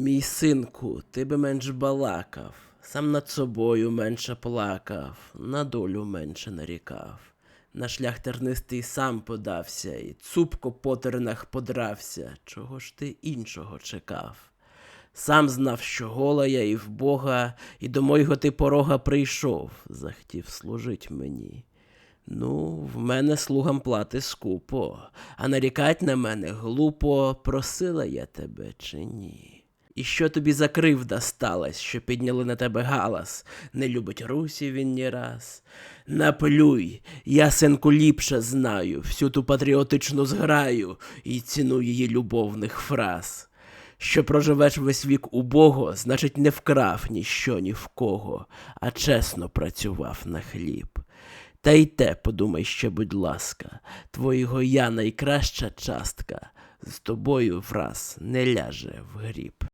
Мій синку, ти би менш балакав, сам над собою менше плакав, на долю менше нарікав. На шлях тернистий сам подався, і цупко по тернах подрався. Чого ж ти іншого чекав? Сам знав, що гола я і в Бога, і до мойго ти порога прийшов, захотів служить мені. Ну, в мене слугам плати скупо, а нарікать на мене глупо, просила я тебе чи ні. І що тобі за кривда сталась, що підняли на тебе галас, не любить Русі він ні раз. Наплюй, я синку ліпше знаю всю ту патріотичну зграю і ціну її любовних фраз. Що проживеш весь вік убого, значить, не вкрав ніщо ні в кого, а чесно працював на хліб. Та й те, подумай ще, будь ласка, твоєго я найкраща частка, з тобою враз не ляже в гріб.